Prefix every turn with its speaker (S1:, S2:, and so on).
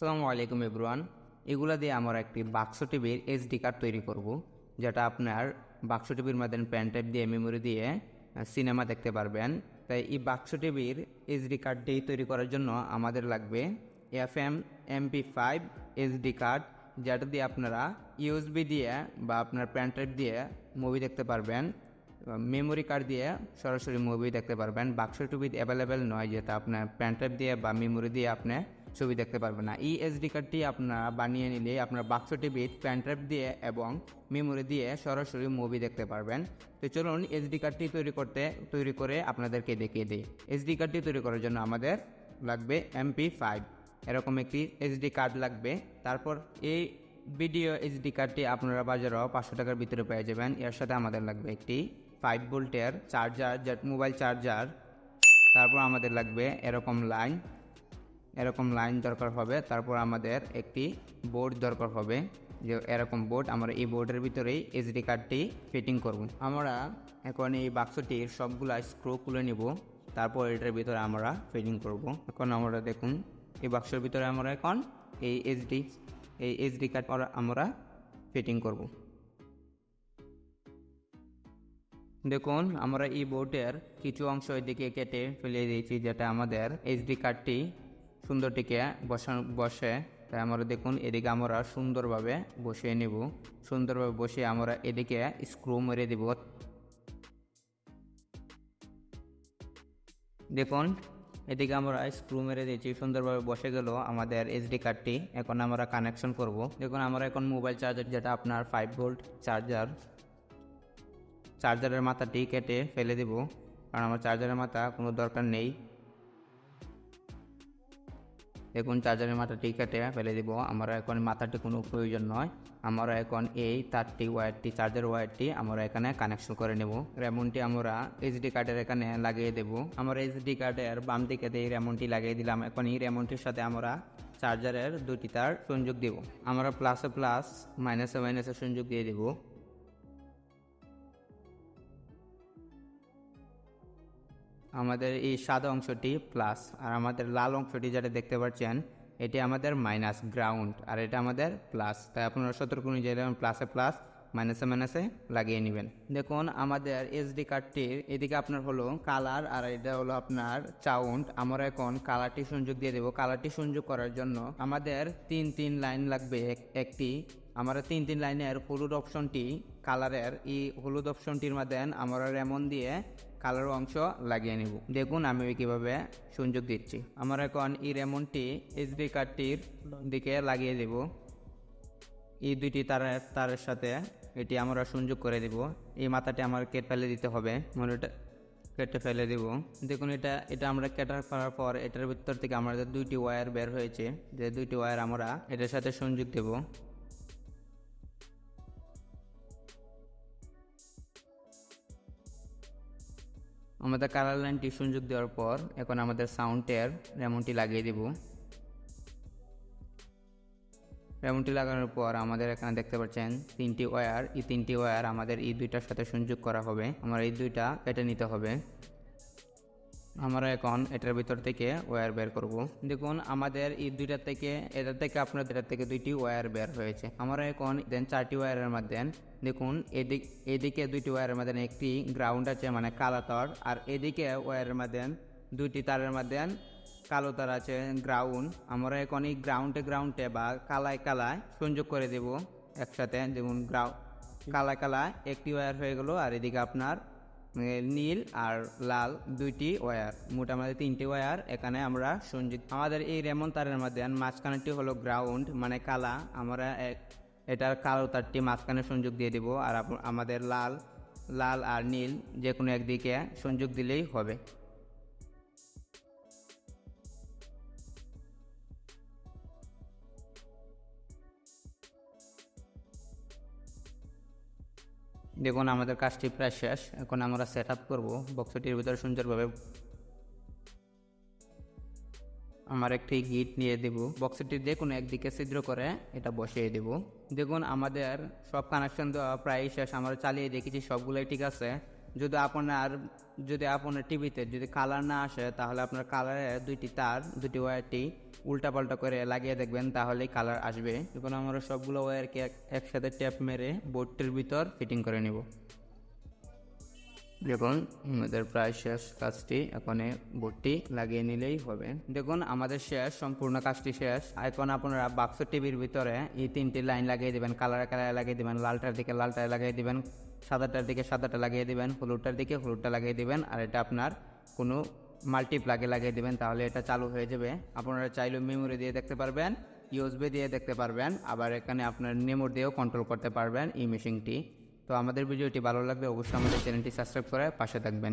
S1: আসসালামু আলাইকুম এভরিওয়ান। এগুলা দিয়ে আমরা একটি বাক্স টিভির এসডি কার্ড তৈরি করব, যেটা আপনার বাক্স টিভির মাধ্যমে প্যান টাইপ দিয়ে মেমোরি দিয়ে সিনেমা দেখতে পারবেন। তাই এই বাক্স টিভির এসডি কার্ডটি তৈরি করার জন্য আমাদের লাগবে F M MP five SD card যেটা দিয়ে আপনারা ইউএসবি দিয়ে বা আপনার প্যান টাইপ দিয়ে মুভি দেখতে পারবেন। মেমোরি কার্ড দিয়ে সরাসরি মুভি দেখতে পারবেন। বাক্স টিভি অ্যাভেলেবেল নয়, যেটা আপনার প্যান টাইপ দিয়ে বা মেমোরি দিয়ে আপনি ছবি দেখতে পারবেন না। এই এসডি কার্ডটি আপনারা বানিয়ে নিলে আপনার বাক্স টিভি প্যান টাইপ দিয়ে এবং মেমোরি দিয়ে সরাসরি মুভি দেখতে পারবেন। তো চলুন এসডি কার্ডটি তৈরি করতে, তৈরি করে আপনাদেরকে দেখিয়ে দিই। এসডি কার্ডটি তৈরি করার জন্য আমাদের লাগবে এমপি ফাইভ এরকম একটি এসডি কার্ড লাগবে। তারপর এই ভিডিও এইচডি কার্ডটি আপনারা বাজারেও পাঁচশো টাকার ভিতরে পেয়ে যাবেন। এর সাথে আমাদের লাগবে একটি ফাইভ ভোল্টের চার্জার মোবাইল চার্জার তারপর আমাদের লাগবে এরকম লাইন এরকম লাইন দরকার হবে। তারপর আমাদের একটি বোর্ড দরকার হবে। যে এরকম বোর্ড, আমরা এই বোর্ডের ভিতরেই এইচডি কার্ডটি ফিটিং করব। আমরা এখন এই বাক্সটির সবগুলা স্ক্রু খুলে নিব। তারপর এটার ভিতরে আমরা ফিটিং করব। এখন আমরা দেখুন, এই বাক্সের ভিতরে আমরা এখন এই এইচডি এই এইচডি কার্ড আমরা ফিটিং করব। দেখুন, আমরা এই বোর্ডের কিছু অংশ এদিকে কেটে ফেলে দিয়েছি, যেটা আমাদের এইচডি কার্ডটি সুন্দরটিকে বসানো বসে, তাই আমরা দেখুন এদিকে আমরা সুন্দরভাবে বসিয়ে নেব। সুন্দরভাবে বসিয়ে আমরা এদিকে স্ক্রু মেরে দেব। দেখুন, এদিকে আমরা স্ক্রু মেরে দিয়েছি, সুন্দরভাবে বসে গেল আমাদের এইচডি কার্ডটি এখন আমরা কানেকশন করব। দেখুন, আমরা এখন মোবাইল চার্জার যেটা আপনার ফাইভ ভোল্ট চার্জার চার্জারের মাথাটি কেটে ফেলে দেব। কারণ আমার চার্জারের মাথা কোনো দরকার নেই। দেখুন, চার্জারের মাথাটি কেটে ফেলে দিব। আমরা এখন মাথাটি কোনো প্রয়োজন নয়। আমরা এখন এই তারটি ওয়্যারটি চার্জার ওয়্যারটি আমরা এখানে কানেকশন করে নেব। রেমনটি আমরা এইচডি কার্ডের এখানে লাগিয়ে দেব। আমরা এইচডি কার্ডের বাম দিকে এই রেমনটি লাগিয়ে দিলাম। এখন এই রেমনটির সাথে আমরা চার্জারের দুটি তার সংযোগ দেব। আমরা প্লাসে প্লাস মাইনাসে মাইনাসে সংযোগ দিয়ে দেব। আমাদের এই সাদা অংশটি প্লাস আর আমাদের লাল অংশটি যেটা দেখতে পাচ্ছেন, এটি আমাদের মাইনাস গ্রাউন্ড আর এটা আমাদের প্লাস তাই আপনারা সতর্ক অনুযায়ী প্লাসে প্লাস মাইনাসে মাইনাসে লাগিয়ে নেবেন। দেখুন, আমাদের এসডি কার্ডটির এদিকে আপনার হলো কালার আর এটা হলো আপনার চাউন্ড আমরা এখন কালারটি সংযোগ দিয়ে দেবো। কালারটি সংযোগ করার জন্য আমাদের তিন তিন লাইন লাগবে, এক- একটি আমরা তিন তিন লাইনের হলুদ অপশনটি কালারের, এই হলুদ অপশনটির মধ্যে আমরা রেমন দিয়ে কালার অংশ লাগিয়ে নিব। দেখুন আমি কীভাবে সংযোগ দিচ্ছি। আমরা এখন এই রেমনটি এসডি কার্ডটির দিকে লাগিয়ে দেব। এই দুইটি তারের তারের সাথে এটি আমরা সংযোগ করে দেব। এই মাথাটি আমার কেটে ফেলে দিতে হবে। মনেটা কেটে ফেলে দেব। দেখুন এটা এটা আমরা কেটার ফেলার পর এটার ভিতর থেকে আমাদের দুইটি ওয়্যার বের হয়েছে। যে দুইটি ওয়্যার আমরা এটার সাথে সংযোগ দেব। আমাদের কালার লাইনটি সংযোগ দেওয়ার পর এখন আমাদের সাউন্ডের রেমনটি লাগিয়ে দেব। রেমনটি লাগানোর পর আমাদের এখানে দেখতে পাচ্ছেন তিনটি ওয়্যার এই তিনটি ওয়্যার আমাদের এই দুইটার সাথে সংযোগ করা হবে। আমার এই দুইটা কেটে নিতে হবে। আমরা এখন এটার ভিতর থেকে ওয়্যার বের করব। দেখুন, আমাদের এই দুইটা থেকে এটা থেকে আপনার এটার থেকে দুইটি ওয়্যার বের হয়েছে। আমরা এখন দেন চারটি ওয়্যারের মধ্যে, দেখুন, এদিক, এদিকে দুইটি ওয়্যারের মধ্যে একটি গ্রাউন্ড আছে মানে কালো তার, আর এদিকে ওয়্যারের মধ্যে দুইটি তারের মধ্যে কালো তার আছে গ্রাউন্ড আমরা এখন এই গ্রাউন্ডে গ্রাউন্ডে বা কালায় কালায় সংযোগ করে দেব একসাথে। যেমন গ্রাউ কালায় কালায় একটি ওয়্যার হয়ে গেল, আর এদিকে আপনার নীল আর লাল দুইটি ওয়্যার মোটামুটি তিনটি ওয়্যার এখানে আমরা সংযুক্ত। আমাদের এই রেমন তারের মধ্যে মাঝখানেটি হলো গ্রাউন্ড মানে কালা। আমরা এটার কালো তারটি মাঝখানে সংযোগ দিয়ে দেব, আর আমাদের লাল লাল আর নীল যে কোনো একদিকে সংযোগ দিলেই হবে। দেখুন, আমাদের কাজটি প্রায় শেষ। এখন আমরা সেট আপ করব। বক্সটির ভিতরে সুন্দরভাবে আমার একটি গিট নিয়ে দেব। বক্সটি দেখুন, একদিকে ছিদ্র করে এটা বসিয়ে দেব। দেখুন, আমাদের সব কানেকশন দেওয়া প্রায় শেষ। আমরা চালিয়ে দেখেছি, সবগুলোই ঠিক আছে। যদি আপনার যদি আপনার টিভিতে যদি কালার না আসে, তাহলে আপনার কালারে দুইটি তার দুটি ওয়্যারটি উল্টাপাল্টা করে লাগিয়ে দেখবেন, তাহলেই কালার আসবে। এখন আমরা সবগুলো ওয়ারকে এক- একসাথে ট্যাপ মেরে বোর্ডটির ভিতর ফিটিং করে নেব। দেখুন, আমাদের প্রায় শেষ কাজটি এখন বোর্ডটি লাগিয়ে নিলেই হবে। দেখুন, আমাদের শেষ, সম্পূর্ণ কাজটি শেষ। এখন আপনারা বাক্স টিভির ভিতরে এই তিনটি লাইন লাগিয়ে দিবেন। কালারে কালারে লাগিয়ে দিবেন, লালটার দিকে লালটা লাগিয়ে দিবেন, সাদাটার দিকে সাদাটা লাগিয়ে দিবেন, হলুদটার দিকে হলুদটা লাগিয়ে দিবেন, আর এটা আপনার কোনো মাল্টিপ্লাগে লাগিয়ে দিবেন, তাহলে এটা চালু হয়ে যাবে। আপনারা চাইলেও মেমোরি দিয়ে দেখতে পারবেন ইউএসবি দিয়ে দেখতে পারবেন, আবার এখানে আপনার নেমোর দিয়েও কন্ট্রোল করতে পারবেন এই মেশিনটি তো আমাদের ভিডিওটি ভালো লাগলে অবশ্যই আমাদের চ্যানেলটি সাবস্ক্রাইব করে পাশে থাকবেন।